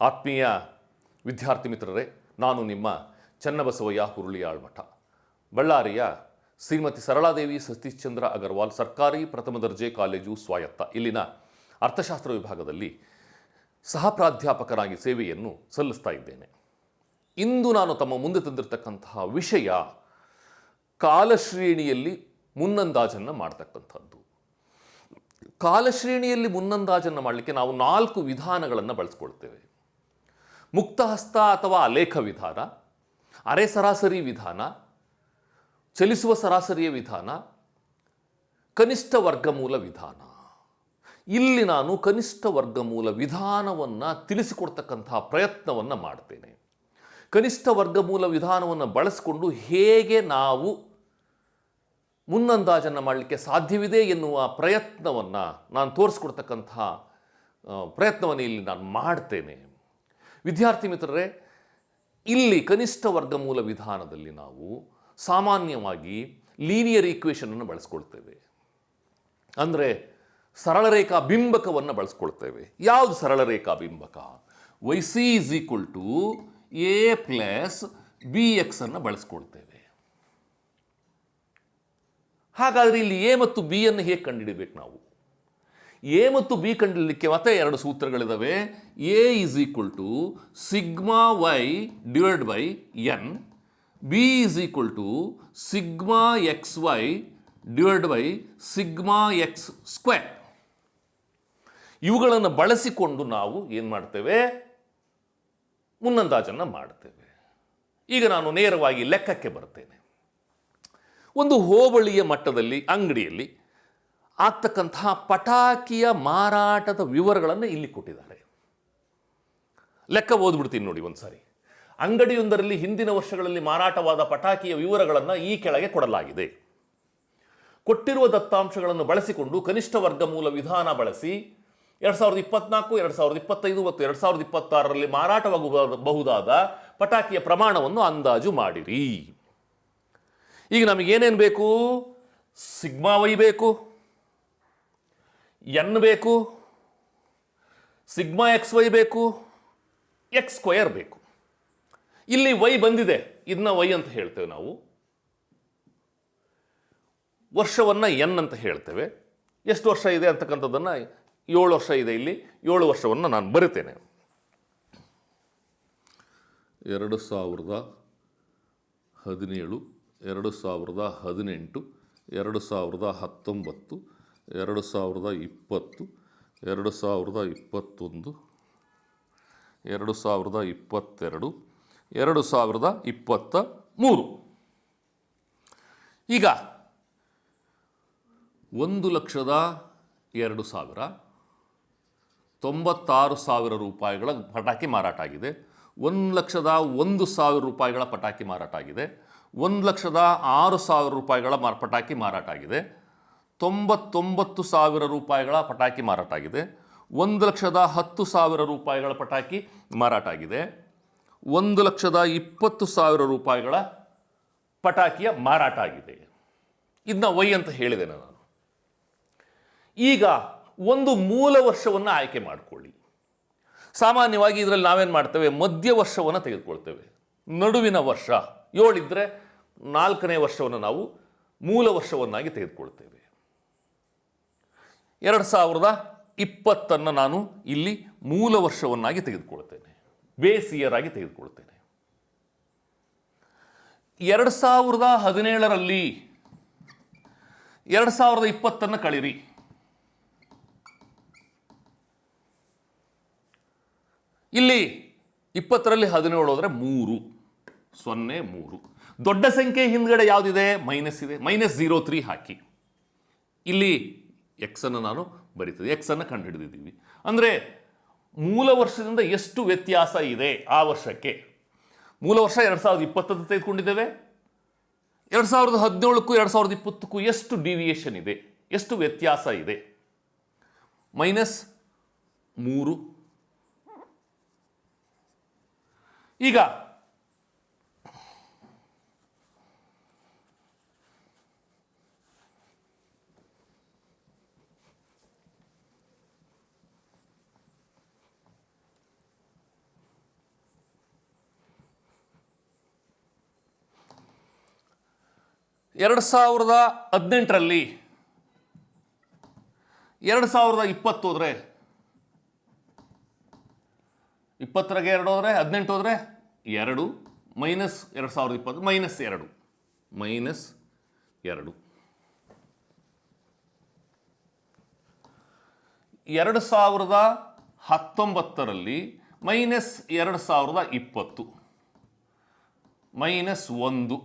ಆತ್ಮೀಯ ವಿದ್ಯಾರ್ಥಿ ಮಿತ್ರರೇ, ನಾನು ನಿಮ್ಮ ಚನ್ನಬಸವಯ್ಯ ಹುರುಳಿ ಮಠ ಬಳ್ಳಾರಿಯ ಶ್ರೀಮತಿ ಸರಳಾದೇವಿ ಸತೀಶ್ಚಂದ್ರ ಅಗರ್ವಾಲ್ ಸರ್ಕಾರಿ ಪ್ರಥಮ ದರ್ಜೆ ಕಾಲೇಜು ಸ್ವಾಯತ್ತ. ಇಲ್ಲಿನ ಅರ್ಥಶಾಸ್ತ್ರ ವಿಭಾಗದಲ್ಲಿ ಸಹ ಪ್ರಾಧ್ಯಾಪಕರಾಗಿ ಸೇವೆಯನ್ನು ಸಲ್ಲಿಸ್ತಾ ಇದ್ದೇನೆ. ಇಂದು ನಾನು ತಮ್ಮ ಮುಂದೆ ತಂದಿರತಕ್ಕಂತಹ ವಿಷಯ ಕಾಲಶ್ರೇಣಿಯಲ್ಲಿ ಮುನ್ನಂದಾಜನ್ನು ಮಾಡ್ತಕ್ಕಂಥದ್ದು. ಕಾಲಶ್ರೇಣಿಯಲ್ಲಿ ಮುನ್ನಂದಾಜನ್ನು ಮಾಡಲಿಕ್ಕೆ ನಾವು ನಾಲ್ಕು ವಿಧಾನಗಳನ್ನು ಬಳಸ್ಕೊಳ್ತೇವೆ. ಮುಕ್ತಹಸ್ತ ಅಥವಾ ಅಲೇಖ ವಿಧಾನ ಅರೆ ಸರಾಸರಿ ವಿಧಾನ, ಚಲಿಸುವ ಸರಾಸರಿಯ ವಿಧಾನ, ಕನಿಷ್ಠ ವರ್ಗಮೂಲ ವಿಧಾನ. ಇಲ್ಲಿ ನಾನು ಕನಿಷ್ಠ ವರ್ಗಮೂಲ ವಿಧಾನವನ್ನು ತಿಳಿಸಿಕೊಡ್ತಕ್ಕಂತಹ ಪ್ರಯತ್ನವನ್ನು ಮಾಡ್ತೇನೆ. ಕನಿಷ್ಠ ವರ್ಗಮೂಲ ವಿಧಾನವನ್ನು ಬಳಸಿಕೊಂಡು ಹೇಗೆ ನಾವು ಮುನ್ನಂದಾಜನ್ನು ಮಾಡಲಿಕ್ಕೆ ಸಾಧ್ಯವಿದೆ ಎನ್ನುವ ಪ್ರಯತ್ನವನ್ನು ನಾನು ತೋರಿಸ್ಕೊಡ್ತಕ್ಕಂತಹ ಪ್ರಯತ್ನವನ್ನು ಇಲ್ಲಿ ನಾನು ಮಾಡ್ತೇನೆ. ವಿದ್ಯಾರ್ಥಿ ಮಿತ್ರರೇ, ಇಲ್ಲಿ ಕನಿಷ್ಠ ವರ್ಗಮೂಲ ವಿಧಾನದಲ್ಲಿ ನಾವು ಸಾಮಾನ್ಯವಾಗಿ ಲೀನಿಯರ್ ಈಕ್ವೇಷನನ್ನು ಬಳಸ್ಕೊಳ್ತೇವೆ. ಅಂದರೆ ಸರಳ ರೇಖಾ ಬಿಂಬಕವನ್ನು ಬಳಸ್ಕೊಳ್ತೇವೆ. ಯಾವುದು ಸರಳ ರೇಖಾ ಬಿಂಬಕ y c is equal to a plus b ಎಕ್ಸನ್ನು ಬಳಸ್ಕೊಳ್ತೇವೆ. ಹಾಗಾದರೆ ಇಲ್ಲಿ ಎ ಮತ್ತು ಬಿ ಅನ್ನು ಹೇಗೆ ಕಂಡುಹಿಡಬೇಕು ನಾವು? ಎ ಮತ್ತು ಬಿ ಕಂಡುಹಿಡಲಿಕ್ಕೆ ಮತ್ತೆ ಎರಡು ಸೂತ್ರಗಳಿದ್ದಾವೆ a is equal to sigma y divide by n b is equal to sigma x y divide by sigma x square ಇವುಗಳನ್ನು ಬಳಸಿಕೊಂಡು ನಾವು ಏನು ಮಾಡ್ತೇವೆ? ಮುನ್ನಂದಾಜನ್ನು ಮಾಡ್ತೇವೆ. ಈಗ ನಾನು ನೇರವಾಗಿ ಲೆಕ್ಕಕ್ಕೆ ಬರ್ತೇನೆ. ಒಂದು ಹೋಬಳಿಯ ಮಟ್ಟದಲ್ಲಿ, ಅಂಗಡಿಯಲ್ಲಿ ಆಗ್ತಕ್ಕಂತಹ ಪಟಾಕಿಯ ಮಾರಾಟದ ವಿವರಗಳನ್ನು ಇಲ್ಲಿ ಕೊಟ್ಟಿದ್ದಾರೆ. ಲೆಕ್ಕ ಓದ್ಬಿಡ್ತೀನಿ ನೋಡಿ ಒಂದ್ಸಾರಿ. ಅಂಗಡಿಯೊಂದರಲ್ಲಿ ಹಿಂದಿನ ವರ್ಷಗಳಲ್ಲಿ ಮಾರಾಟವಾದ ಪಟಾಕಿಯ ವಿವರಗಳನ್ನು ಈ ಕೆಳಗೆ ಕೊಡಲಾಗಿದೆ. ಕೊಟ್ಟಿರುವ ದತ್ತಾಂಶಗಳನ್ನು ಬಳಸಿಕೊಂಡು ಕನಿಷ್ಠ ವರ್ಗಮೂಲ ವಿಧಾನ ಬಳಸಿ ಎರಡು ಸಾವಿರದ ಇಪ್ಪತ್ನಾಲ್ಕು, ಎರಡು ಸಾವಿರದ ಇಪ್ಪತ್ತೈದು ಮತ್ತು ಎರಡು ಸಾವಿರದ ಇಪ್ಪತ್ತಾರರಲ್ಲಿ ಮಾರಾಟವಾಗಬಹುದಾದ ಪಟಾಕಿಯ ಪ್ರಮಾಣವನ್ನು ಅಂದಾಜು ಮಾಡಿರಿ. ಈಗ ನಮಗೇನೇನು ಬೇಕು? ಸಿಗ್ಮಾ ವೈ ಬೇಕು. ಎನ್ ಬೇಕು, ಸಿಗ್ಮಾ ಎಕ್ಸ್ ವೈ ಬೇಕು, ಎಕ್ಸ್ ಸ್ಕ್ವಯರ್ ಬೇಕು. ಇಲ್ಲಿ ವೈ ಬಂದಿದೆ ಇದನ್ನ ವೈ ಅಂತ ಹೇಳ್ತೇವೆ ನಾವು. ವರ್ಷವನ್ನು ಎನ್ ಅಂತ ಹೇಳ್ತೇವೆ. ಎಷ್ಟು ವರ್ಷ ಇದೆ ಅಂತಕ್ಕಂಥದ್ದನ್ನು ಏಳು ವರ್ಷ ಇದೆ ಇಲ್ಲಿ, ಏಳು ವರ್ಷವನ್ನು ನಾನು ಬರಿತೇನೆ. ಎರಡು ಸಾವಿರದ ಹದಿನೇಳು, ಎರಡು ಸಾವಿರದ ಹದಿನೆಂಟು, ಎರಡು ಸಾವಿರದ ಹತ್ತೊಂಬತ್ತು ಎರಡು ಸಾವಿರದ ಇಪ್ಪತ್ತು, ಎರಡು ಸಾವಿರದ ಇಪ್ಪತ್ತೊಂದು, ಎರಡು ಸಾವಿರದ ಇಪ್ಪತ್ತೆರಡು, ಎರಡು ಸಾವಿರದ ಇಪ್ಪತ್ತ ಮೂರು. ಈಗ ಒಂದು ಲಕ್ಷದ ಎರಡು ಸಾವಿರ, ತೊಂಬತ್ತಾರು ಸಾವಿರ ರೂಪಾಯಿಗಳ ಪಟಾಕಿ ಮಾರಾಟ ಆಗಿದೆ. ಒಂದು ಲಕ್ಷದ ಒಂದು ಸಾವಿರ ರೂಪಾಯಿಗಳ ಪಟಾಕಿ ಮಾರಾಟ ಆಗಿದೆ. ಒಂದು ಲಕ್ಷದ ಆರು ಸಾವಿರ ರೂಪಾಯಿಗಳ ಮಾರ್, ಪಟಾಕಿ ಮಾರಾಟ ಆಗಿದೆ. ತೊಂಬತ್ತೊಂಬತ್ತು ಸಾವಿರ ರೂಪಾಯಿಗಳ ಪಟಾಕಿ ಮಾರಾಟ ಆಗಿದೆ. ಒಂದು ಲಕ್ಷದ ಹತ್ತು ಸಾವಿರ ರೂಪಾಯಿಗಳ ಪಟಾಕಿ ಮಾರಾಟ ಆಗಿದೆ. ಒಂದು ಲಕ್ಷದ ಇಪ್ಪತ್ತು ಸಾವಿರ ರೂಪಾಯಿಗಳ ಪಟಾಕಿಯ ಮಾರಾಟ ಆಗಿದೆ. ಇದನ್ನ ವೈ ಅಂತ ಹೇಳಿದೆ ನಾನು. ಈಗ ಒಂದು ಮೂಲ ವರ್ಷವನ್ನು ಆಯ್ಕೆ ಮಾಡಿಕೊಳ್ಳಿ. ಸಾಮಾನ್ಯವಾಗಿ ಇದರಲ್ಲಿ ನಾವೇನು ಮಾಡ್ತೇವೆ? ಮಧ್ಯ ವರ್ಷವನ್ನು ತೆಗೆದುಕೊಳ್ತೇವೆ. ನಡುವಿನ ವರ್ಷ ಏಳಿದ್ರೆ ನಾಲ್ಕನೇ ವರ್ಷವನ್ನು ನಾವು ಮೂಲ ವರ್ಷವನ್ನಾಗಿ ತೆಗೆದುಕೊಳ್ತೇವೆ. ಎರಡು ಸಾವಿರದ ಇಪ್ಪತ್ತನ್ನು ನಾನು ಇಲ್ಲಿ ಮೂಲ ವರ್ಷವನ್ನಾಗಿ ತೆಗೆದುಕೊಳ್ತೇನೆ. ಬೇಸ್ ಇಯರ್ ಆಗಿ ತೆಗೆದುಕೊಳ್ತೇನೆ. ಎರಡು ಸಾವಿರದ ಹದಿನೇಳರಲ್ಲಿ ಎರಡು ಸಾವಿರದ ಇಪ್ಪತ್ತನ್ನು ಕಳಿರಿ. ಇಲ್ಲಿ ಇಪ್ಪತ್ತರಲ್ಲಿ ಹದಿನೇಳು ಹೋದರೆ ಮೂರು, ಸೊನ್ನೆ, ಮೂರು. ದೊಡ್ಡ ಸಂಖ್ಯೆ ಹಿಂದ್ಗಡೆ ಯಾವುದಿದೆ? ಮೈನಸ್ ಇದೆ. ಮೈನಸ್ ಝೀರೋ ತ್ರೀ ಹಾಕಿ. ಇಲ್ಲಿ ಎಕ್ಸನ್ನು ನಾನು ಬರೀತದೆ. ಎಕ್ಸನ್ನು ಕಂಡುಹಿಡಿದಿದ್ದೀವಿ ಅಂದರೆ ಮೂಲ ವರ್ಷದಿಂದ ಎಷ್ಟು ವ್ಯತ್ಯಾಸ ಇದೆ ಆ ವರ್ಷಕ್ಕೆ? ಮೂಲ ವರ್ಷ ಎರಡು ಸಾವಿರದ ಇಪ್ಪತ್ತನ್ನು ತೆಗೆದುಕೊಂಡಿದ್ದೇವೆ. ಎರಡು ಸಾವಿರದ ಹದಿನೇಳಕ್ಕೂ ಎರಡು ಸಾವಿರದ ಇಪ್ಪತ್ತಕ್ಕೂ ಎಷ್ಟು ಡಿವಿಯೇಷನ್ ಇದೆ? ಎಷ್ಟು ವ್ಯತ್ಯಾಸ ಇದೆ? ಮೈನಸ್ ಮೂರು. ಈಗ ಎರಡು ಸಾವಿರದ ಹದಿನೆಂಟರಲ್ಲಿ, ಎರಡು ಸಾವಿರದ ಇಪ್ಪತ್ತು ಹೋದರೆ, ಇಪ್ಪತ್ತರಾಗೆ ಎರಡು ಹೋದರೆ, ಹದಿನೆಂಟು ಹೋದರೆ ಎರಡು, ಮೈನಸ್ ಎರಡು ಸಾವಿರದ ಇಪ್ಪತ್ತು, ಮೈನಸ್ ಎರಡು ಮೈನಸ್ ಎರಡು. ಎರಡು ಸಾವಿರದ ಹತ್ತೊಂಬತ್ತರಲ್ಲಿ ಮೈನಸ್ ಎರಡು ಸಾವಿರದ ಇಪ್ಪತ್ತು, ಮೈನಸ್ ಒಂದು.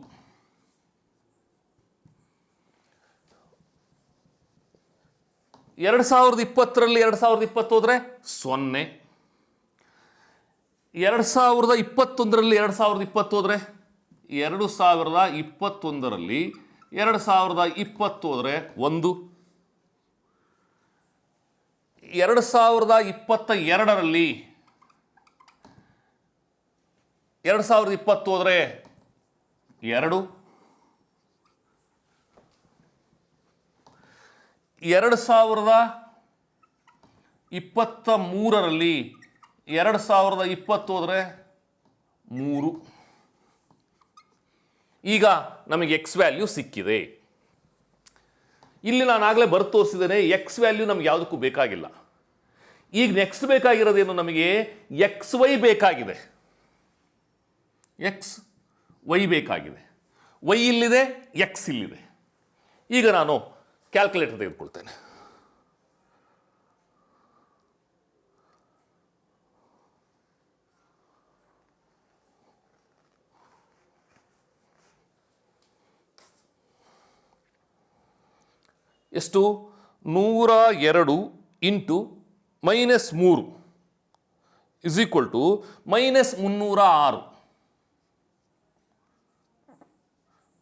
ಎರಡು ಸಾವಿರದ ಇಪ್ಪತ್ತರಲ್ಲಿ ಎರಡು ಸಾವಿರದ ಇಪ್ಪತ್ತು ಹೋದರೆ ಸೊನ್ನೆ. ಎರಡು ಸಾವಿರದ ಇಪ್ಪತ್ತೊಂದರಲ್ಲಿ ಎರಡು ಸಾವಿರದ ಇಪ್ಪತ್ತು ಹೋದರೆ ಎರಡು ಸಾವಿರದ ಇಪ್ಪತ್ತೊಂದರಲ್ಲಿ ಎರಡು ಸಾವಿರದ ಇಪ್ಪತ್ತು ಹೋದರೆ ಒಂದು. ಎರಡು ಸಾವಿರದ ಇಪ್ಪತ್ತ ಎರಡರಲ್ಲಿ ಎರಡು ಸಾವಿರದ ಇಪ್ಪತ್ತು ಹೋದರೆ ಎರಡು. ಎರಡು ಸಾವಿರದ ಇಪ್ಪತ್ತ ಮೂರರಲ್ಲಿ, ಎರಡು ಸಾವಿರದ ಇಪ್ಪತ್ತು ಹೋದರೆ ಮೂರು. ಈಗ ನಮಗೆ ಎಕ್ಸ್ ವ್ಯಾಲ್ಯೂ ಸಿಕ್ಕಿದೆ. ಇಲ್ಲಿ ನಾನು ಆಗಲೇ ಬರೆದು ತೋರಿಸಿದ್ದೇನೆ ಎಕ್ಸ್ ವ್ಯಾಲ್ಯೂ ನಮ್ಗೆ ಯಾವುದಕ್ಕೂ ಬೇಕಾಗಿಲ್ಲ. ಈಗ ನೆಕ್ಸ್ಟ್ ಬೇಕಾಗಿರೋದೇನು ನಮಗೆ? ಎಕ್ಸ್ ವೈ ಬೇಕಾಗಿದೆ. ಎಕ್ಸ್ ವೈ ಬೇಕಾಗಿದೆ. ವೈ ಇಲ್ಲಿದೆ ಎಕ್ಸ್ ಇಲ್ಲಿದೆ. ಈಗ ನಾನು ಕ್ಯಾಲ್ಕುಲೇಟರ್ ತೆಗೆದುಕೊಳ್ತೇನೆ. ಎಷ್ಟು? ನೂರ ಎರಡು ಇಂಟು ಮೈನಸ್ ಮೂರು. ಇಸ್ ಈಕ್ವಲ್ ಟು ಮೈನಸ್ ಮುನ್ನೂರ ಆರು.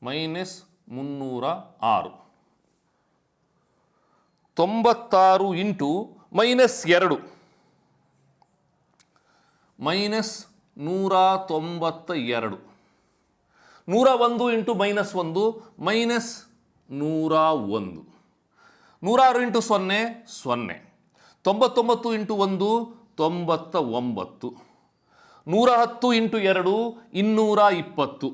ಮೈನಸ್ ಮುನ್ನೂರ ಆರು. ತೊಂಬತ್ತಾರು ಇಂಟು ಮೈನಸ್ ಎರಡು. ಮೈನಸ್ ನೂರ ತೊಂಬತ್ತ ಎರಡು. ನೂರ ಒಂದು ಇಂಟು ಮೈನಸ್ ಒಂದು, ಮೈನಸ್ ನೂರ ಒಂದು. ನೂರಾರು ಇಂಟು ಸೊನ್ನೆ ಸೊನ್ನೆ. ತೊಂಬತ್ತೊಂಬತ್ತು ಇಂಟು ಒಂದು, ತೊಂಬತ್ತ ಒಂಬತ್ತು. ನೂರ ಹತ್ತು ಇಂಟು ಎರಡು, ಇನ್ನೂರ ಇಪ್ಪತ್ತು.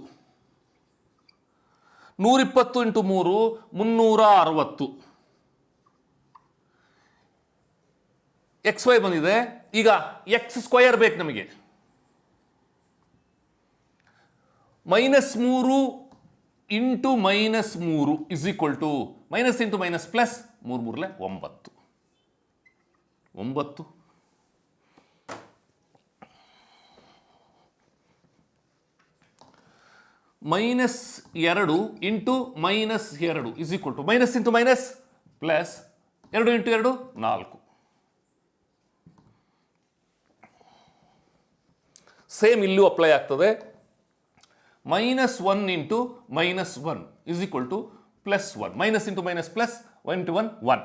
ನೂರಿಪ್ಪತ್ತು ಇಂಟು ಮೂರು, ಮುನ್ನೂರ ಅರವತ್ತು. ಎಕ್ಸ್ ವೈ ಬಂದಿದೆ, ಈಗ ಎಕ್ಸ್ ಸ್ಕ್ವಯರ್ ಬೇಕು ನಮಗೆ. ಮೈನಸ್ ಮೂರು ಇಂಟು ಮೈನಸ್ ಮೂರು is equal to minus into minus plus ಮೂರು ಮೂರಲೆ ಒಂಬತ್ತು. ಒಂಬತ್ತು. ಮೈನಸ್ ಎರಡು ಇಂಟು ಮೈನಸ್ ಎರಡು is equal to minus into minus plus ಎರಡು ಇಂಟು ಎರಡು ನಾಲ್ಕು. ಸೇಮ್ ಇಲ್ಲೂ ಅಪ್ಲೈ ಆಗ್ತದೆ. Minus one into minus one is equal to plus one minus into minus plus one into one one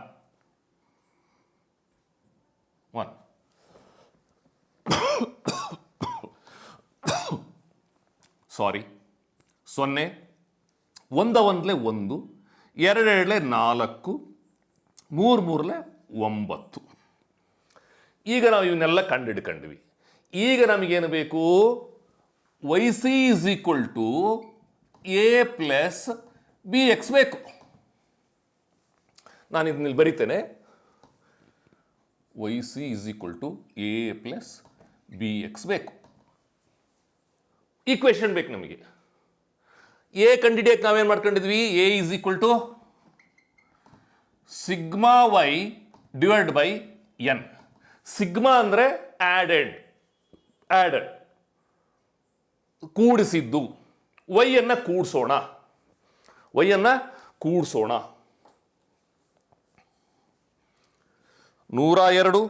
one sorry ಸೊನ್ನೆ, ಒಂದ ಒಂದಲೇ ಒಂದು, ಎರಡೆರಡಲೆ ನಾಲ್ಕು, ಮೂರು ಮೂರಲೆ ಒಂಬತ್ತು. ಈಗ ನಾವು ಇವನ್ನೆಲ್ಲ ಕಂಡಿಡ್ಕೊಂಡ್ವಿ ಈಗ ನಮಗೇನು ಬೇಕು? Y c is equal to a plus b x ಬೇಕು. ನಾನು ಇದನ್ನಲ್ಲಿ ಬರಿತೇನೆ. Y c is equal to a plus b x ಬೇಕು. ಈಕ್ವೇಷನ್ ಬೇಕು ನಮಗೆ. ಎ ಕಂಡಿಡಿಯಕ್ಕೆ ನಾವೇನು ಮಾಡ್ಕೊಂಡಿದ್ವಿ? A is equal to sigma y divide by n sigma ಅಂದರೆ ಆ್ಯಡೆಡ್ ಆ್ಯಡೆಡ್ ಕೂಡಿಸಿದ್ದು. ವೈಯನ್ನು ಕೂಡಿಸೋಣ. ವೈಯನ್ನು ಕೂಡಿಸೋಣ. ನೂರ ಎರಡು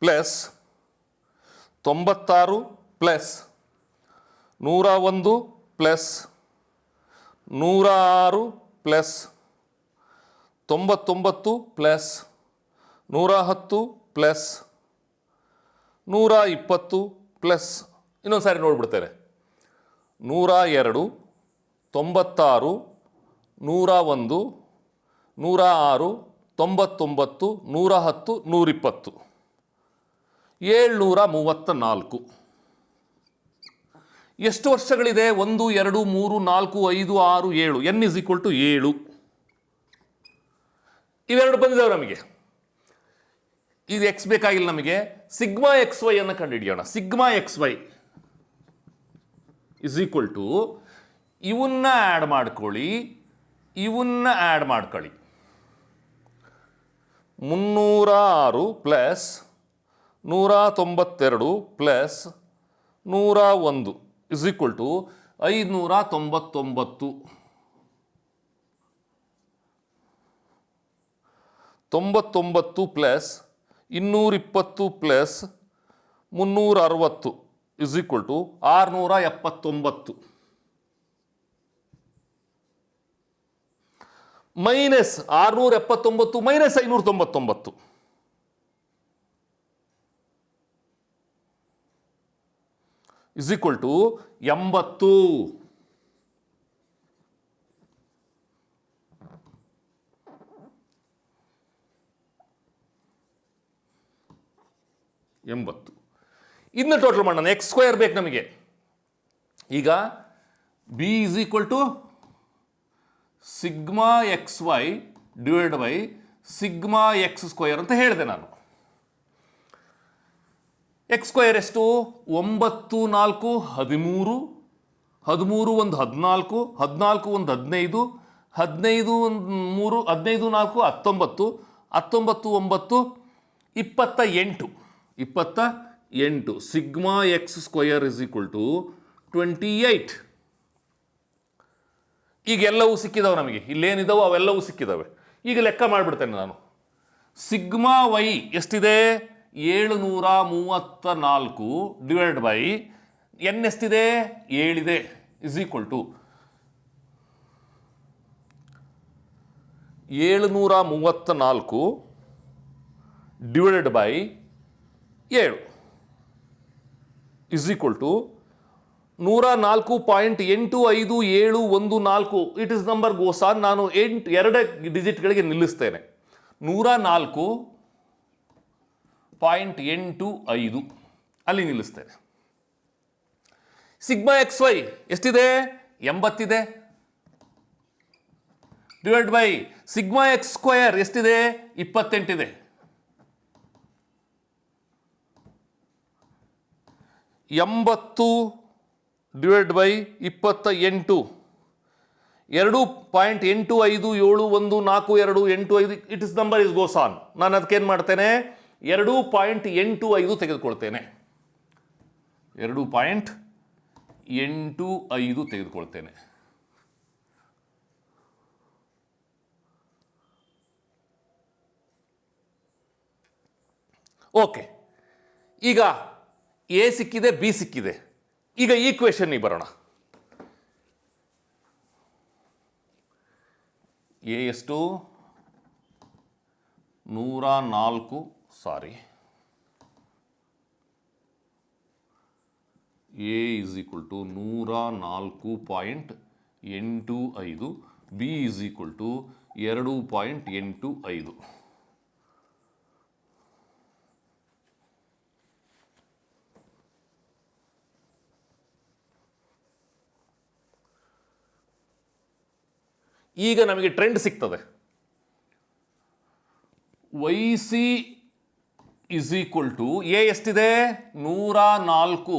ಪ್ಲಸ್ ತೊಂಬತ್ತಾರು ಪ್ಲಸ್ ನೂರ ಒಂದು ಪ್ಲಸ್ ನೂರ ಆರು ಪ್ಲಸ್ ತೊಂಬತ್ತೊಂಬತ್ತು ಪ್ಲಸ್ ನೂರ ಹತ್ತು ಪ್ಲಸ್ ನೂರ ಇಪ್ಪತ್ತು ಪ್ಲಸ್ ಇನ್ನೊಂದು ಸಾರಿ ನೋಡ್ಬಿಡ್ತೇನೆ. ನೂರ ಎರಡು, ತೊಂಬತ್ತಾರು, ನೂರ ಒಂದು, ನೂರ ಆರು, ತೊಂಬತ್ತೊಂಬತ್ತು, ನೂರ ಹತ್ತು, ನೂರಿಪ್ಪತ್ತು. ಏಳ್ನೂರ ಮೂವತ್ತ ನಾಲ್ಕು ಎಷ್ಟು ವರ್ಷಗಳಿದೆ? ಒಂದು, ಎರಡು, ಮೂರು, ನಾಲ್ಕು, ಐದು, ಆರು, ಏಳು. ಎನ್ ಇಸ್ ಈಕ್ವಲ್ ಟು ಏಳು. ಇವೆರಡು ಬಂದಿದ್ದಾವೆ ನಮಗೆ. ಇದು ಎಕ್ಸ್ ಬೇಕಾಗಿಲ್ಲ ನಮಗೆ. ಸಿಗ್ಮಾ ಎಕ್ಸ್ ವೈ ಅನ್ನು ಕಂಡುಹಿಡಿಯೋಣ. Sigma x y is equal to ಇವನ್ನ ಆ್ಯಡ್ ಮಾಡ್ಕೊಳ್ಳಿ. ಇವನ್ನ ಆ್ಯಡ್ ಮಾಡ್ಕೊಳ್ಳಿ. ಮುನ್ನೂರ ಆರು ಪ್ಲಸ್ ನೂರ ತೊಂಬತ್ತೆರಡು ಪ್ಲಸ್ ನೂರ ಒಂದು ಇಸ್ ಈಕ್ವಲ್ ಟು ಐದುನೂರ ತೊಂಬತ್ತೊಂಬತ್ತು ತೊಂಬತ್ತೊಂಬತ್ತು ಪ್ಲಸ್ ಇನ್ನೂರಿಪ್ಪತ್ತು ಪ್ಲಸ್ ಮುನ್ನೂರ ಅರವತ್ತು ಇಸ್ ಈಕ್ವಲ್ ಟು ಆರುನೂರ ಎಪ್ಪತ್ತೊಂಬತ್ತು ಮೈನಸ್ ಆರುನೂರ ಎಪ್ಪತ್ತೊಂಬತ್ತು ಮೈನಸ್ ಐನೂರ ತೊಂಬತ್ತೊಂಬತ್ತು ಇಸ್ ಈಕ್ವಲ್ ಟು ಎಂಬತ್ತು. ಎಂಬತ್ತು. ಇದನ್ನ ಟೋಟಲ್ ಮಾಡೋಣ. ಎಕ್ಸ್ ಸ್ಕ್ವೇರ್ ಬೇಕು ನಮಗೆ. ಈಗ b is equal to sigma x y divide by sigma x square ಅಂತ ಹೇಳಿದೆ ನಾನು. ಎಕ್ಸ್ ಸ್ಕ್ವೇರ್ ಎಷ್ಟು? ಒಂಬತ್ತು, ನಾಲ್ಕು, ಹದಿಮೂರು. ಹದಿಮೂರು ಒಂದು ಹದಿನಾಲ್ಕು. ಹದಿನಾಲ್ಕು ಒಂದು ಹದಿನೈದು. ಹದಿನೈದು ಒಂದು ಮೂರು. ಹದಿನೈದು ನಾಲ್ಕು, ಹತ್ತೊಂಬತ್ತು. ಹತ್ತೊಂಬತ್ತು, ಒಂಬತ್ತು. ಇಪ್ಪತ್ತ ಎಂಟು. ಇಪ್ಪತ್ತ ಎಂಟು. Sigma x square is equal to twenty eight ಈಗ ಎಲ್ಲವೂ ಸಿಕ್ಕಿದಾವೆ ನಮಗೆ. ಇಲ್ಲೇನಿದಾವೋ ಅವೆಲ್ಲವೂ ಸಿಕ್ಕಿದಾವೆ. ಈಗ ಲೆಕ್ಕ ಮಾಡಿಬಿಡ್ತೇನೆ ನಾನು. ಸಿಗ್ಮಾ ವೈ ಎಷ್ಟಿದೆ? ಏಳುನೂರ ಮೂವತ್ತ ನಾಲ್ಕು ಡಿವೈಡ್ ಬೈ ಎನ್ ಎಷ್ಟಿದೆ? ಏಳಿದೆ. ಇಸ್ ಈಕ್ವಲ್ ಟು ಏಳುನೂರ ಮೂವತ್ತ ನಾಲ್ಕು ಡಿವೈಡೆಡ್ ಬೈ ಏಳು. ಇಸ್ ಈಕ್ವಲ್ ಟು ನೂರ ನಾಲ್ಕು ಪಾಯಿಂಟ್ ಎಂಟು ಐದು ಏಳು ಒಂದು ನಾಲ್ಕು. ಇಟ್ ಇಸ್ ನಂಬರ್ ಗೋಸ್ ನಾನು ಎಂಟು, ಎರಡೇ ಡಿಜಿಟ್ಗಳಿಗೆ ನಿಲ್ಲಿಸ್ತೇನೆ. ನೂರ ನಾಲ್ಕು ಪಾಯಿಂಟ್ ಎಂಟು ಐದು. ಅಲ್ಲಿ ನಿಲ್ಲಿಸ್ತೇನೆ. ಸಿಗ್ಮಾ ಎಕ್ಸ್ ವೈ ಎಷ್ಟಿದೆ? ಎಂಬತ್ತಿದೆ. Divide by sigma x square ಎಷ್ಟಿದೆ? ಇಪ್ಪತ್ತೆಂಟಿದೆ. ಎಂಬತ್ತು ಡಿವೈಡ್ ಬೈ ಇಪ್ಪತ್ತ ಎಂಟು. ಎರಡು ಪಾಯಿಂಟ್ ಎಂಟು ಐದು ಏಳು ಒಂದು ನಾಲ್ಕು ಎರಡು ಎಂಟು ಐದು it is number is goes on ನಾನು ಅದಕ್ಕೇನು ಮಾಡ್ತೇನೆ? ಎರಡು ಪಾಯಿಂಟ್ ಎಂಟು ಐದು ತೆಗೆದುಕೊಳ್ತೇನೆ. ಎರಡು ಪಾಯಿಂಟ್ ಎಂಟು ಐದು ತೆಗೆದುಕೊಳ್ತೇನೆ. ಓಕೆ ಈಗ ಎ ಸಿಕ್ಕಿದೆ ಬಿ ಸಿಕ್ಕಿದೆ. ಈಗ ಈಕ್ವೇಷನ್ನಿಗೆ ಬರೋಣ. ಎ ಎಷ್ಟು? ನೂರ ನಾಲ್ಕು sorry a is equal to ನೂರ ನಾಲ್ಕು ಪಾಯಿಂಟ್ ಎಂಟು ಐದು ಬಿ ಇಸ್ ಈಕ್ವಲ್ ಟು ಎರಡು ಪಾಯಿಂಟ್ ಎಂಟು ಐದು. ಈಗ ನಮಗೆ ಟ್ರೆಂಡ್ ಸಿಗ್ತದೆ. Y c is equal to a ಎಷ್ಟಿದೆ? ನೂರ ನಾಲ್ಕು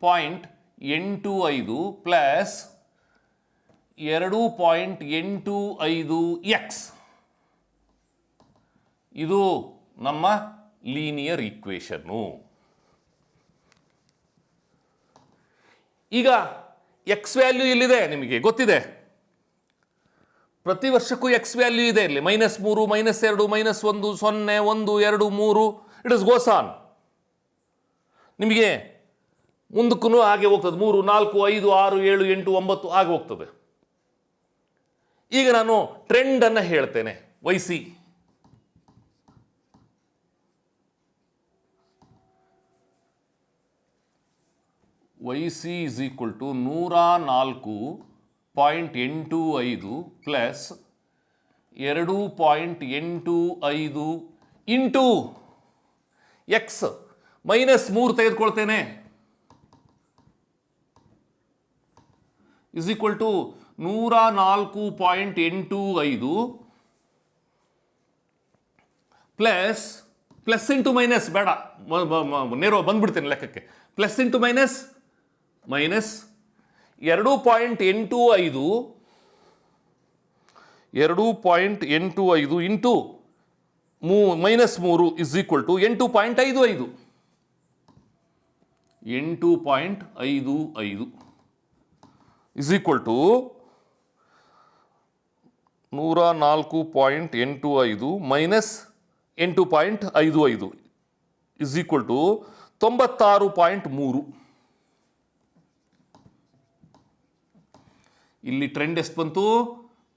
ಪಾಯಿಂಟ್ ಎಂಟು ಐದು ಪ್ಲಸ್ ಎರಡು ಪಾಯಿಂಟ್ ಎಂಟು ಐದು ಎಕ್ಸ್ ಇದು ನಮ್ಮ ಲೀನಿಯರ್ ಈಕ್ವೇಷನ್ನು ಈಗ ಎಕ್ಸ್ ವ್ಯಾಲ್ಯೂ ಇಲ್ಲಿದೆ ನಿಮಗೆ ಗೊತ್ತಿದೆ. ಪ್ರತಿ ವರ್ಷಕ್ಕೂ ಎಕ್ಸ್ ವ್ಯಾಲ್ಯೂ ಇದೆ ಇಲ್ಲಿ. ಮೈನಸ್ ಮೂರು ಮೈನಸ್ ಎರಡು ಮೈನಸ್ ಒಂದು, ಸೊನ್ನೆ, ಒಂದು, ಎರಡು, ಮೂರು. ಇಟ್ ಇಸ್ ಆನ್ ನಿಮಗೆ ಮುಂದಕ್ಕೂ ಹಾಗೆ ಹೋಗ್ತದೆ. ಮೂರು, ನಾಲ್ಕು, ಐದು, ಆರು, ಏಳು, ಎಂಟು, ಒಂಬತ್ತು ಹಾಗೆ ಹೋಗ್ತದೆ. ಈಗ ನಾನು ಟ್ರೆಂಡನ್ನು ಹೇಳ್ತೇನೆ. ವಹಿಸಿ y c is equal to ನೂರ ನಾಲ್ಕು ಪಾಯಿಂಟ್ ಎಂಟು ಐದು ಪ್ಲಸ್ ಎರಡು ಪಾಯಿಂಟ್ ಎಂಟು ಐದು ಇಂಟು ಎಕ್ಸ್ ಮೈನಸ್ ಮೂರು ತೆಗೆದುಕೊಳ್ತೇನೆ. ಇಸ್ ಈಕ್ವಲ್ ಟು ನೂರ ನಾಲ್ಕು ಪಾಯಿಂಟ್ ಎಂಟು ಐದು ಪ್ಲಸ್ ಪ್ಲಸ್ ಇಂಟು ಮೈನಸ್ ಬೇಡ. ನೇರವಾಗಿ ಬಂದ್ಬಿಡ್ತೇನೆ ಲೆಕ್ಕಕ್ಕೆ. ಪ್ಲಸ್ ಇಂಟು ಮೈನಸ್ ಮೈನಸ್ ಎರಡು ಪಾಯಿಂಟ್ ಎಂಟು ಐದು. ಎರಡು ಪಾಯಿಂಟ್ ಎಂಟು ಐದು ಇಂಟು ಮೂ, ಮೈನಸ್ ಮೂರು ಇಸ್ ಈಕ್ವಲ್ ಟು ಎಂಟು ಪಾಯಿಂಟ್ ಐದು ಐದು. ಎಂಟು ಪಾಯಿಂಟ್ ಐದು ಐದು ಇಸ್ ಈಕ್ವಲ್ ಟು ನೂರ ನಾಲ್ಕು ಪಾಯಿಂಟ್ ಎಂಟು ಐದು ಮೈನಸ್ ಎಂಟು ಪಾಯಿಂಟ್ ಐದು ಐದು ಇಸ್ ಈಕ್ವಲ್ ಟು ತೊಂಬತ್ತಾರು ಪಾಯಿಂಟ್ ಮೂರು. ಇಲ್ಲಿ ಟ್ರೆಂಡ್ ಎಷ್ಟು ಬಂತು?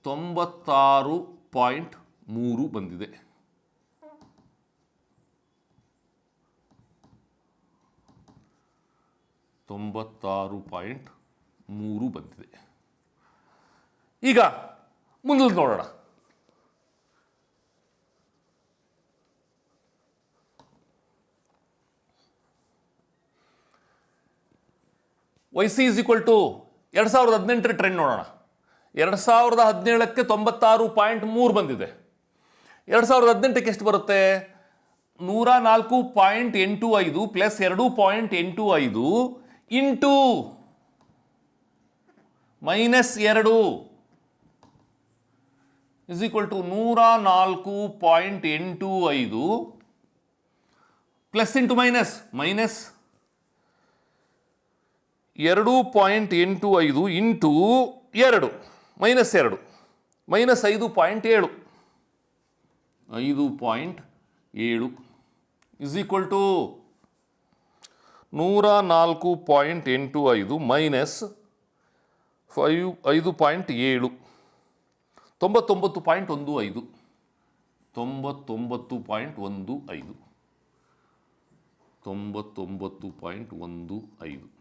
ತೊಂಬತ್ತಾರು ಪಾಯಿಂಟ್ ಮೂರು ಬಂದಿದೆ. ತೊಂಬತ್ತಾರು ಪಾಯಿಂಟ್ ಮೂರು ಬಂದಿದೆ. ಈಗ ಮುಂದೆ ನೋಡೋಣ. Y c is equal to ಎರಡು ಸಾವಿರದ ಹದಿನೆಂಟರ ಟ್ರೆಂಡ್ ನೋಡೋಣ. ಎರಡು ಸಾವಿರದ ಹದಿನೇಳಕ್ಕೆ ತೊಂಬತ್ತಾರು ಪಾಯಿಂಟ್ ಮೂರು ಬಂದಿದೆ. ಎರಡು ಸಾವಿರದ ಹದಿನೆಂಟಕ್ಕೆ ಎಷ್ಟು ಬರುತ್ತೆ? ನೂರ ನಾಲ್ಕು ಪಾಯಿಂಟ್ ಎಂಟು ಐದು ಪ್ಲಸ್ ಎರಡು ಪಾಯಿಂಟ್ ಎಂಟು ಐದು ಇಂಟು ಮೈನಸ್ ಎರಡು ಇಸ್ ಈಕ್ವಲ್ ಟು ನೂರ ನಾಲ್ಕು ಪಾಯಿಂಟ್ ಎಂಟು ಐದು ಪ್ಲಸ್ ಇಂಟು ಮೈನಸ್. ಮೈನಸ್ ಎರಡು ಪಾಯಿಂಟ್ ಎಂಟು ಐದು ಇಂಟು ಎರಡು, ಮೈನಸ್ ಎರಡು, ಮೈನಸ್ ಐದು ಪಾಯಿಂಟ್ ಏಳು. ಐದು ಪಾಯಿಂಟ್ ಏಳು ಇಸ್ ಈಕ್ವಲ್ ಟು ನೂರ ನಾಲ್ಕು ಪಾಯಿಂಟ್ ಎಂಟು ಐದು ಮೈನಸ್ ಫೈವ್, ಐದು ಪಾಯಿಂಟ್ ಏಳು, ತೊಂಬತ್ತೊಂಬತ್ತು ಪಾಯಿಂಟ್ ಒಂದು ಐದು, ತೊಂಬತ್ತೊಂಬತ್ತು ಪಾಯಿಂಟ್ ಒಂದು ಐದು, ತೊಂಬತ್ತೊಂಬತ್ತು ಪಾಯಿಂಟ್ ಒಂದು ಐದು.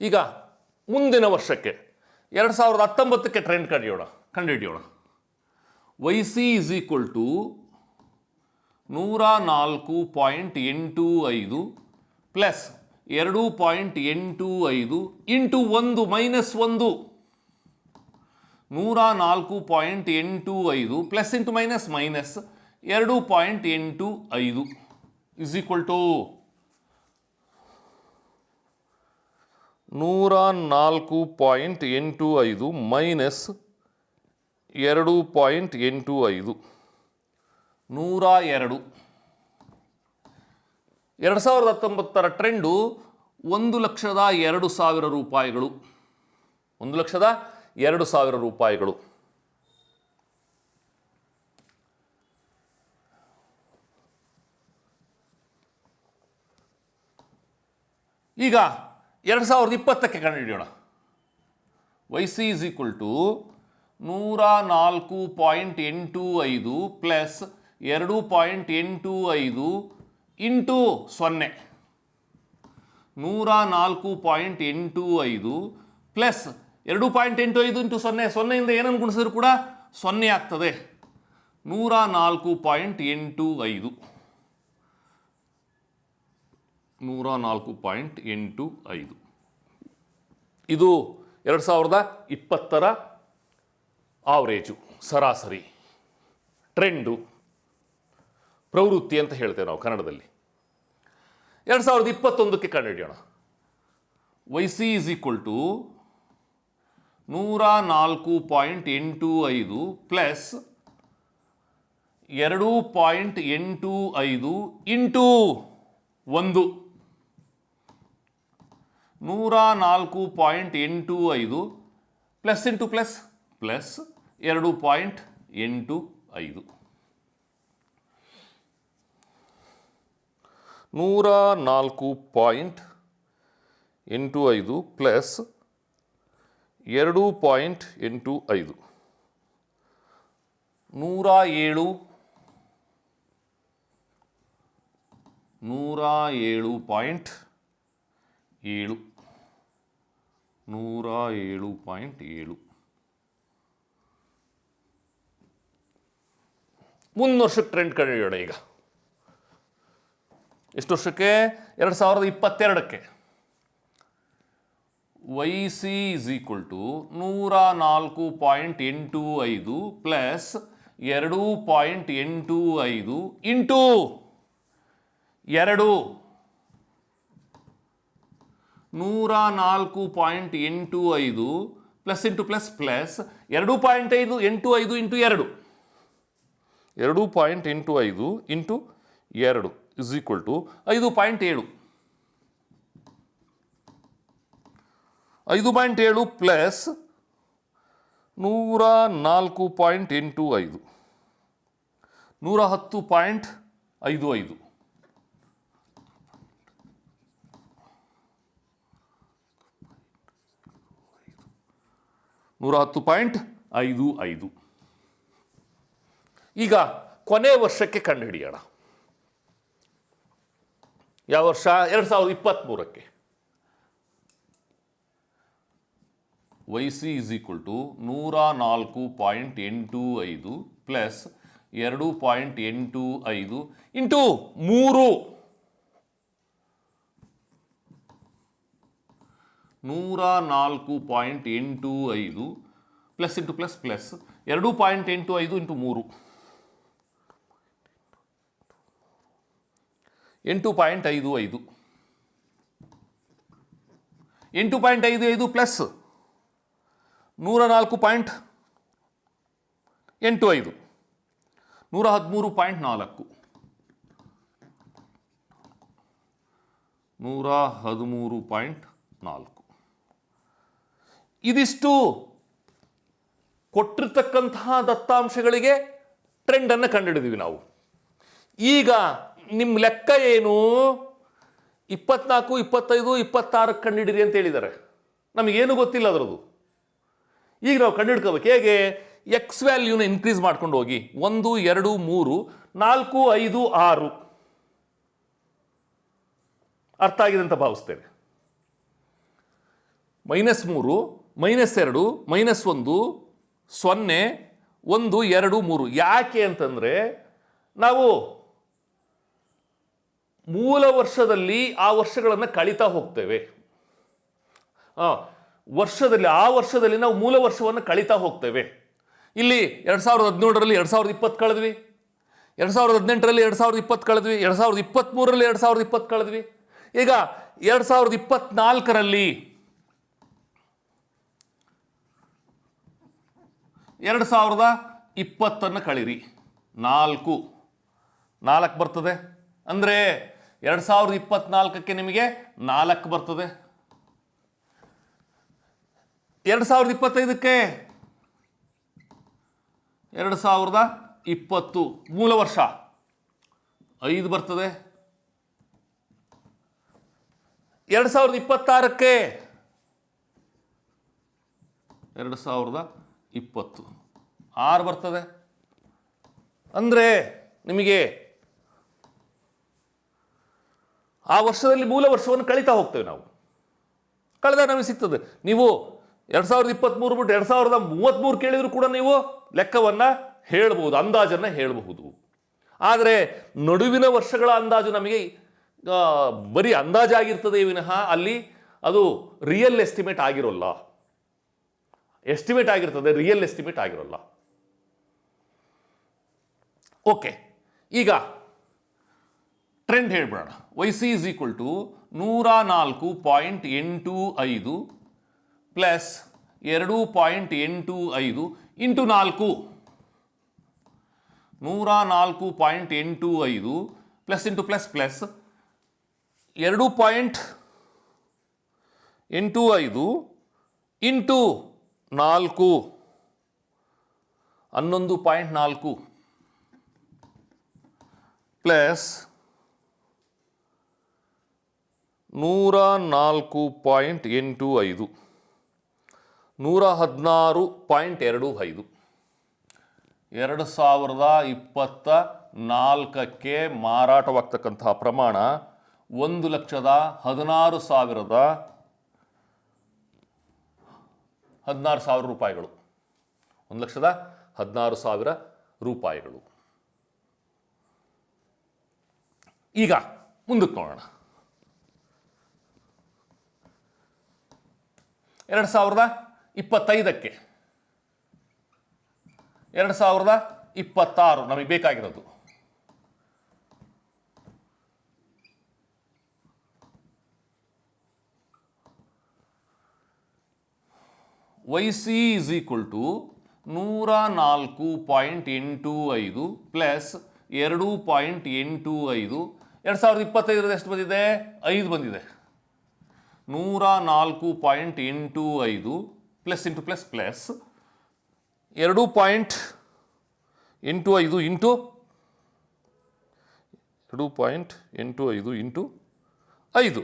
ಈಗ ಮುಂದಿನ ವರ್ಷಕ್ಕೆ ಎರಡು ಸಾವಿರದ ಹತ್ತೊಂಬತ್ತಕ್ಕೆ ಟ್ರೆಂಡ್ ಕಂಡಿಡಿಯೋಣ. ಕಂಡುಹಿಡಿಯೋಣ y c is equal to ನೂರ ನಾಲ್ಕು ಪಾಯಿಂಟ್ ಎಂಟು ಐದು ಪ್ಲಸ್ ಎರಡು ಪಾಯಿಂಟ್ ಎಂಟು ಐದು ಇಂಟು ಒಂದು ಮೈನಸ್ ಒಂದು. ನೂರ ನಾಲ್ಕು ಪಾಯಿಂಟ್ ಎಂಟು ಐದು ಪ್ಲಸ್ ಇಂಟು ಮೈನಸ್ ಮೈನಸ್ ಎರಡು ಪಾಯಿಂಟ್ ಎಂಟು ಐದು ಇಸ್ ಈಕ್ವಲ್ ಟು ನೂರ ನಾಲ್ಕು ಪಾಯಿಂಟ್ ಎಂಟು ಐದು ಮೈನಸ್ ಎರಡು ಪಾಯಿಂಟ್ ಎಂಟು ಐದು. ನೂರ ಎರಡು. ಎರಡು ಸಾವಿರದ ಹತ್ತೊಂಬತ್ತರ ಟ್ರೆಂಡು ಒಂದು ಲಕ್ಷದ ಎರಡು ಸಾವಿರ ರೂಪಾಯಿಗಳು. ಒಂದು ಲಕ್ಷದ ಎರಡು ಸಾವಿರ ರೂಪಾಯಿಗಳು. ಈಗ ಎರಡು ಸಾವಿರದ ಇಪ್ಪತ್ತಕ್ಕೆ ಕಂಡುಹಿಡಿಯೋಣ. Y c is equal to ನೂರ ನಾಲ್ಕು ಪಾಯಿಂಟ್ ಎಂಟು ಐದು ಪ್ಲಸ್ ಎರಡು ಪಾಯಿಂಟ್ ಎಂಟು ಐದು ಇಂಟು ಸೊನ್ನೆ. ನೂರ ನಾಲ್ಕು ಪಾಯಿಂಟ್ ಎಂಟು ಐದು ಪ್ಲಸ್ ಎರಡು ಪಾಯಿಂಟ್ ಎಂಟು ಐದು ಇಂಟು ಸೊನ್ನೆ. ಸೊನ್ನೆಯಿಂದ ಏನನ್ನು ಗುಣಿಸಿದ್ರು ಕೂಡ ಸೊನ್ನೆ ಆಗ್ತದೆ. ನೂರ ನಾಲ್ಕು ಪಾಯಿಂಟ್ ಎಂಟು ಐದು. ನೂರ ನಾಲ್ಕು ಪಾಯಿಂಟ್ ಎಂಟು ಐದು. ಇದು ಎರಡು ಸಾವಿರದ ಇಪ್ಪತ್ತರ ಆವರೇಜು, ಸರಾಸರಿ, ಟ್ರೆಂಡು, ಪ್ರವೃತ್ತಿ ಅಂತ ಹೇಳ್ತೇವೆ ನಾವು ಕನ್ನಡದಲ್ಲಿ. ಎರಡು ಸಾವಿರದ ಇಪ್ಪತ್ತೊಂದಕ್ಕೆ ಕಂಡುಹಿಡಿಯೋಣ. Y c is equal to ನೂರ ನಾಲ್ಕು ಪಾಯಿಂಟ್ ಎಂಟು ಐದು ಪ್ಲಸ್ ಎರಡು ಪಾಯಿಂಟ್ ಎಂಟು ಐದು ಇಂಟು ಒಂದು. ನೂರ ನಾಲ್ಕು ಪಾಯಿಂಟ್ ಎಂಟು ಐದು ಪ್ಲಸ್ ಇಂಟು ಪ್ಲಸ್ ಪ್ಲಸ್ ಎರಡು ಪಾಯಿಂಟ್ ಎಂಟು ಐದು ನೂರ ನಾಲ್ಕು ಪಾಯಿಂಟ್ ಎಂಟು ಐದು ಪ್ಲಸ್ ಎರಡು ಪಾಯಿಂಟ್ ಎಂಟು ಐದು ನೂರ ಏಳು ನೂರ ಏಳು ಪಾಯಿಂಟ್ ಏಳು ನೂರ ಏಳು ಪಾಯಿಂಟ್ ಏಳು. ಮುಂದಿನ ವರ್ಷಕ್ಕೆ ಟ್ರೆಂಡ್ ಕಂಡುಹಿಡಿಯೋಣ ಈಗ. ಎಷ್ಟು ವರ್ಷಕ್ಕೆ? ಎರಡು ಸಾವಿರದ ಇಪ್ಪತ್ತೆರಡಕ್ಕೆ. Y c is equal to ನೂರ ನಾಲ್ಕು ಪಾಯಿಂಟ್ ಎಂಟು ಐದು ಪ್ಲಸ್ ಎರಡು ಪಾಯಿಂಟ್ ಎಂಟು ಐದು ಇಂಟು ಎರಡು. ನೂರ ನಾಲ್ಕು ಪಾಯಿಂಟ್ ಎಂಟು ಐದು ಪ್ಲಸ್ ಇಂಟು ಪ್ಲಸ್ ಪ್ಲಸ್ ಎರಡು ಪಾಯಿಂಟ್ ಐದು ಎಂಟು ಐದು ಇಂಟು ಎರಡು. ಎರಡು ಪಾಯಿಂಟ್ ಎಂಟು ಐದು ಇಂಟು ಎರಡು ಇಸ್ ಈಕ್ವಲ್ ಟು ಐದು ಪಾಯಿಂಟ್ ಏಳು. ಐದು ಪಾಯಿಂಟ್ ಏಳು ಪ್ಲಸ್ ನೂರ ನಾಲ್ಕು ಪಾಯಿಂಟ್ ಎಂಟು ಐದು. ನೂರ ಹತ್ತು ಪಾಯಿಂಟ್ ಐದು ಐದು. ನೂರ ಹತ್ತು ಪಾಯಿಂಟ್ ಐದು ಐದು. ಈಗ ಕೊನೆ ವರ್ಷಕ್ಕೆ ಕಂಡುಹಿಡಿಯೋಣ. ಯಾವ ವರ್ಷ? ಎರಡು ಸಾವಿರದ ಇಪ್ಪತ್ತ್ಮೂರಕ್ಕೆ y c is equal to ನೂರ ನಾಲ್ಕು ಪಾಯಿಂಟ್ ಎಂಟು ಐದು ಪ್ಲಸ್ ಎರಡು ಪಾಯಿಂಟ್ ಎಂಟು ಐದು ಇಂಟು ಮೂರು. ನೂರ ನಾಲ್ಕು ಪಾಯಿಂಟ್ ಎಂಟು ಐದು ಪ್ಲಸ್ ಇಂಟು ಪ್ಲಸ್ ಪ್ಲಸ್ ಎರಡು ಪಾಯಿಂಟ್ ಎಂಟು ಐದು ಇಂಟು ಮೂರು ಎಂಟು ಪಾಯಿಂಟ್ ಐದು ಐದು ಎಂಟು ಪಾಯಿಂಟ್ ಐದು ಐದು ಪ್ಲಸ್ ನೂರ ನಾಲ್ಕು ಪಾಯಿಂಟ್ ಎಂಟು ಐದು ನೂರ ಹದಿಮೂರು ಪಾಯಿಂಟ್ ನಾಲ್ಕು ನೂರ ಹದಿಮೂರು ಪಾಯಿಂಟ್ ನಾಲ್ಕು ಇದಿಷ್ಟು ಕೊಟ್ಟಿರ್ತಕ್ಕಂತಹ ದತ್ತಾಂಶಗಳಿಗೆ ಟ್ರೆಂಡನ್ನು ಕಂಡುಹಿಡಿದೀವಿ ನಾವು. ಈಗ ನಿಮ್ಮ ಲೆಕ್ಕ ಏನು? ಇಪ್ಪತ್ನಾಲ್ಕು, ಇಪ್ಪತ್ತೈದು, ಇಪ್ಪತ್ತಾರಕ್ಕೆ ಕಂಡುಹಿಡಿರಿ ಅಂತ ಹೇಳಿದ್ದಾರೆ. ನಮಗೇನು ಗೊತ್ತಿಲ್ಲ ಅದರದು ಈಗ ನಾವು ಕಂಡುಹಿಡ್ಕೋಬೇಕು ಹೇಗೆ? ಎಕ್ಸ್ ವ್ಯಾಲ್ಯೂನ ಇನ್ಕ್ರೀಸ್ ಮಾಡ್ಕೊಂಡು ಹೋಗಿ. ಒಂದು, ಎರಡು, ಮೂರು, ನಾಲ್ಕು, ಐದು, ಆರು. ಅರ್ಥ ಆಗಿದೆ ಅಂತ ಭಾವಿಸ್ತೇನೆ. ಮೈನಸ್ ಮೂರು ಮೈನಸ್ ಎರಡು, ಮೈನಸ್ ಒಂದು, ಸೊನ್ನೆ, ಒಂದು, ಎರಡು, ಮೂರು. ಯಾಕೆ ಅಂತಂದರೆ ನಾವು ಮೂಲ ವರ್ಷದಲ್ಲಿ ಆ ವರ್ಷಗಳನ್ನು ಕಳೀತಾ ಹೋಗ್ತೇವೆ. ವರ್ಷದಲ್ಲಿ, ಆ ವರ್ಷದಲ್ಲಿ ನಾವು ಮೂಲ ವರ್ಷವನ್ನು ಕಳೀತಾ ಹೋಗ್ತೇವೆ. ಇಲ್ಲಿ ಎರಡು ಸಾವಿರದ ಹದಿನೇಳರಲ್ಲಿ ಎರಡು ಸಾವಿರದ ಇಪ್ಪತ್ತು ಕಳೆದ್ವಿ. ಎರಡು ಸಾವಿರದ ಹದಿನೆಂಟರಲ್ಲಿ ಎರಡು ಸಾವಿರದ ಇಪ್ಪತ್ತು ಕಳೆದ್ವಿ. ಎರಡು ಸಾವಿರದ ಇಪ್ಪತ್ತ್ಮೂರರಲ್ಲಿ ಎರಡು ಸಾವಿರದ ಇಪ್ಪತ್ತು ಕಳೆದ್ವಿ. ಈಗ ಎರಡು ಸಾವಿರದ ಇಪ್ಪತ್ನಾಲ್ಕರಲ್ಲಿ ಎರಡು ಸಾವಿರದ ಇಪ್ಪತ್ತನ್ನು ಕಳೀರಿ. ನಾಲ್ಕು. ನಾಲ್ಕು ಬರ್ತದೆ. ಅಂದರೆ ಎರಡು ಸಾವಿರದ ಇಪ್ಪತ್ನಾಲ್ಕಕ್ಕೆ ನಿಮಗೆ ನಾಲ್ಕು ಬರ್ತದೆ. ಎರಡು ಸಾವಿರದ ಇಪ್ಪತ್ತೈದಕ್ಕೆ ಎರಡು ಸಾವಿರದ ಇಪ್ಪತ್ತು ಮೂಲ ವರ್ಷ. ಐದು ಬರ್ತದೆ. ಎರಡು ಸಾವಿರದ ಇಪ್ಪತ್ತಾರಕ್ಕೆ ಎರಡು ಸಾವಿರದ ಇಪ್ಪತ್ತು. ಆರು ಬರ್ತದೆ. ಅಂದರೆ ನಿಮಗೆ ಆ ವರ್ಷದಲ್ಲಿ ಮೂಲ ವರ್ಷವನ್ನು ಕಳೀತಾ ಹೋಗ್ತೇವೆ ನಾವು. ಕಳೆದ ನಮಗೆ ಸಿಗ್ತದೆ. ನೀವು ಎರಡು ಸಾವಿರದ ಇಪ್ಪತ್ತ್ಮೂರು ಬಿಟ್ಟು ಎರಡು ಸಾವಿರದ ಮೂವತ್ತ್ಮೂರು ಕೇಳಿದರೂ ಕೂಡ ನೀವು ಲೆಕ್ಕವನ್ನು ಹೇಳಬಹುದು, ಅಂದಾಜನ್ನು ಹೇಳಬಹುದು. ಆದರೆ ನಡುವಿನ ವರ್ಷಗಳ ಅಂದಾಜು ನಮಗೆ ಬರೀ ಅಂದಾಜಾಗಿರ್ತದೆ ವಿನಃ ಅಲ್ಲಿ ಅದು ರಿಯಲ್ ಎಸ್ಟಿಮೇಟ್ ಆಗಿರೋಲ್ಲ. ಎಸ್ಟಿಮೇಟ್ ಆಗಿರ್ತದೆ ರಿಯಲ್ ಎಸ್ಟಿಮೇಟ್ ಆಗಿರೋಲ್ಲ. ಓಕೆ ಈಗ trend ಹೇಳ್ಬಿಡೋಣ. Y c is equal to ನೂರ ನಾಲ್ಕು ಪಾಯಿಂಟ್ ಎಂಟು ಐದು ಪ್ಲಸ್ ಎರಡು ಪಾಯಿಂಟ್ ಎಂಟು ಐದು ಇಂಟು ನಾಲ್ಕು. ನೂರ ನಾಲ್ಕು ಪಾಯಿಂಟ್ ಎಂಟು ಐದು ಪ್ಲಸ್ ಇಂಟು ಪ್ಲಸ್ ಪ್ಲಸ್ ಎರಡು ಪಾಯಿಂಟ್ ಎಂಟು ಐದು ಇಂಟು ನಾಲ್ಕು. ಹನ್ನೊಂದು ಪಾಯಿಂಟ್ ನಾಲ್ಕು. ಪ್ಲಸ್ ನೂರ ನಾಲ್ಕು ಪಾಯಿಂಟ್ ಎಂಟು ಐದು. ನೂರ ಹದಿನಾರು ಪಾಯಿಂಟ್ ಎರಡು ಐದು. ಎರಡು ಸಾವಿರದ ಇಪ್ಪತ್ತ ನಾಲ್ಕಕ್ಕೆ ಮಾರಾಟವಾಗ್ತಕ್ಕಂತಹ ಪ್ರಮಾಣ ಒಂದು ಲಕ್ಷದ ಹದಿನಾರು ಸಾವಿರದ ಹದಿನಾರು ಸಾವಿರ ರೂಪಾಯಿಗಳು. ಒಂದು ಲಕ್ಷದ ಹದಿನಾರು ಸಾವಿರ ರೂಪಾಯಿಗಳು. ಈಗ ಮುಂದಕ್ಕೆ ನೋಡೋಣ. ಎರಡು ಸಾವಿರದ ಇಪ್ಪತ್ತೈದಕ್ಕೆ. ಎರಡು ಸಾವಿರದ ಇಪ್ಪತ್ತಾರು ನಮಗೆ ಬೇಕಾಗಿರೋದು. Y c is equal to ನೂರ ನಾಲ್ಕು ಪಾಯಿಂಟ್ ಎಂಟು ಐದು ಪ್ಲಸ್ ಎರಡು ಪಾಯಿಂಟ್ ಎಂಟು ಐದು. ಎರಡು ಸಾವಿರದ ಇಪ್ಪತ್ತೈದರದ ಎಷ್ಟು ಬಂದಿದೆ? ಐದು ಬಂದಿದೆ. ನೂರ ನಾಲ್ಕು ಪಾಯಿಂಟ್ ಎಂಟು ಐದು ಪ್ಲಸ್ ಇಂಟು ಪ್ಲಸ್ ಪ್ಲಸ್ ಎರಡು ಪಾಯಿಂಟ್ ಎಂಟು ಐದು ಇಂಟು ಎರಡು ಪಾಯಿಂಟ್ ಎಂಟು ಐದು ಇಂಟು ಐದು.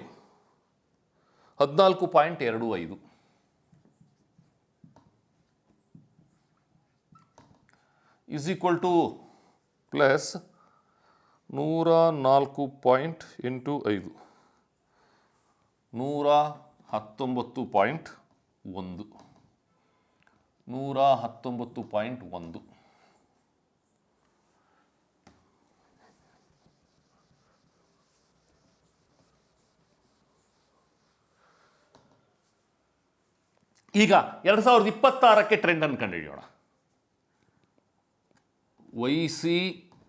ಹದಿನಾಲ್ಕು ಪಾಯಿಂಟ್ ಎರಡು ಐದು. ಇಸ್ ಈಕ್ವಲ್ ಟು ಪ್ಲಸ್ ನೂರ ನಾಲ್ಕು ಪಾಯಿಂಟ್ ಎಂಟು ಐದು. ನೂರ ಹತ್ತೊಂಬತ್ತು ಪಾಯಿಂಟ್ ಒಂದು. ನೂರ ಹತ್ತೊಂಬತ್ತು ಪಾಯಿಂಟ್ ಒಂದು. ಈಗ ಎರಡು ಸಾವಿರದ ಇಪ್ಪತ್ತಾರಕ್ಕೆ ಟ್ರೆಂಡನ್ನು ಕಂಡುಹಿಡಿಯೋಣ. Y c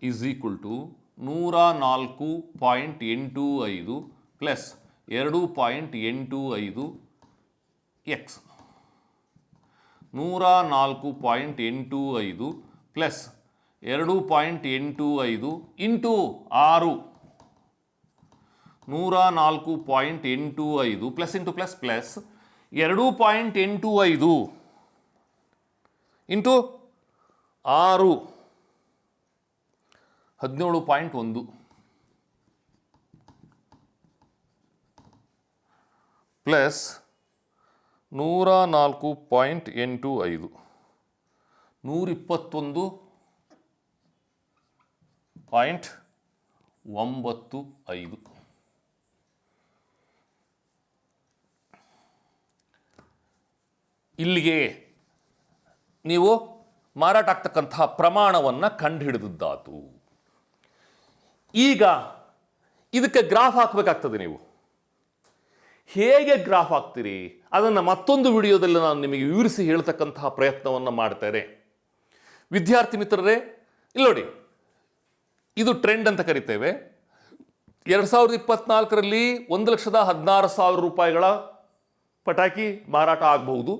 is equal to ನೂರ ನಾಲ್ಕು ಪಾಯಿಂಟ್ ಎಂಟು ಐದು ಪ್ಲಸ್ ಎರಡು ಪಾಯಿಂಟ್ ಎಂಟು ಐದು ಎಕ್ಸ್ ನೂರ ನಾಲ್ಕು ಪಾಯಿಂಟ್ ಎಂಟು ಐದು ಪ್ಲಸ್ ಎರಡು ಪಾಯಿಂಟ್ ಎಂಟು ಐದು ಇಂಟು ಆರು ನೂರ ನಾಲ್ಕು ಪಾಯಿಂಟ್ ಎಂಟು ಐದು ಪ್ಲಸ್ ಇಂಟು ಪ್ಲಸ್ ಪ್ಲಸ್ ಎರಡು ಪಾಯಿಂಟ್ ಎಂಟು ಐದು ಇಂಟು ಆರು ಹದಿನೇಳು ಪಾಯಿಂಟ್ ಒಂದು. ಪ್ಲಸ್ ನೂರ ನಾಲ್ಕು ಪಾಯಿಂಟ್ ಎಂಟು ಐದು. ನೂರಿಪ್ಪತ್ತೊಂದು ಪಾಯಿಂಟ್ ಒಂಬತ್ತು ಐದು. ಇಲ್ಲಿಗೆ ನೀವು ಮಾರಾಟ ಆಗ್ತಕ್ಕಂತಹ ಪ್ರಮಾಣವನ್ನು ಕಂಡುಹಿಡಿದದ್ದಾತು. ಈಗ ಇದಕ್ಕೆ ಗ್ರಾಫ್ ಹಾಕಬೇಕಾಗ್ತದೆ ನೀವು. ಹೇಗೆ ಗ್ರಾಫ್ ಹಾಕ್ತೀರಿ? ಅದನ್ನು ಮತ್ತೊಂದು ವಿಡಿಯೋದಲ್ಲಿ ನಾನು ನಿಮಗೆ ವಿವರಿಸಿ ಹೇಳ್ತಕ್ಕಂತಹ ಪ್ರಯತ್ನವನ್ನು ಮಾಡ್ತೇನೆ ವಿದ್ಯಾರ್ಥಿ ಮಿತ್ರರೇ, ಇಲ್ಲಿ ನೋಡಿ. ಇದು ಟ್ರೆಂಡ್ ಅಂತ ಕರಿತೇವೆ. ಎರಡು ಸಾವಿರದ ಇಪ್ಪತ್ನಾಲ್ಕರಲ್ಲಿ ಒಂದು ಲಕ್ಷದ ಹದಿನಾರು ಸಾವಿರ ರೂಪಾಯಿಗಳ ಪಟಾಕಿ ಮಾರಾಟ ಆಗಬಹುದು.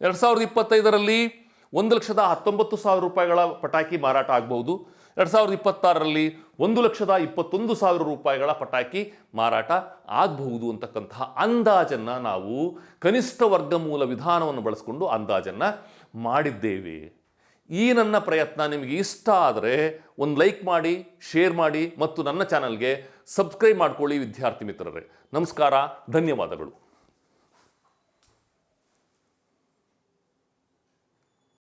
ಎರಡು ಸಾವಿರದ ಇಪ್ಪತ್ತೈದರಲ್ಲಿ ಒಂದು ಲಕ್ಷದ ಹತ್ತೊಂಬತ್ತು ಸಾವಿರ ರೂಪಾಯಿಗಳ ಪಟಾಕಿ ಮಾರಾಟ ಆಗಬಹುದು. ಎರಡು ಸಾವಿರದ ಇಪ್ಪತ್ತಾರರಲ್ಲಿ ಒಂದು ಲಕ್ಷದ ಇಪ್ಪತ್ತೊಂದು ಸಾವಿರ ರೂಪಾಯಿಗಳ ಪಟಾಕಿ ಮಾರಾಟ ಆಗಬಹುದು ಅಂತಕ್ಕಂತಹ ಅಂದಾಜನ್ನು ನಾವು ಕನಿಷ್ಠ ವರ್ಗಮೂಲ ವಿಧಾನವನ್ನು ಬಳಸಿಕೊಂಡು ಅಂದಾಜನ್ನು ಮಾಡಿದ್ದೇವೆ. ಈ ನನ್ನ ಪ್ರಯತ್ನ ನಿಮಗೆ ಇಷ್ಟ ಆದರೆ ಒಂದು ಲೈಕ್ ಮಾಡಿ, ಶೇರ್ ಮಾಡಿ ಮತ್ತು ನನ್ನ ಚಾನಲ್ಗೆ ಸಬ್ಸ್ಕ್ರೈಬ್ ಮಾಡ್ಕೊಳ್ಳಿ ವಿದ್ಯಾರ್ಥಿ ಮಿತ್ರರೇ. ನಮಸ್ಕಾರ, ಧನ್ಯವಾದಗಳು.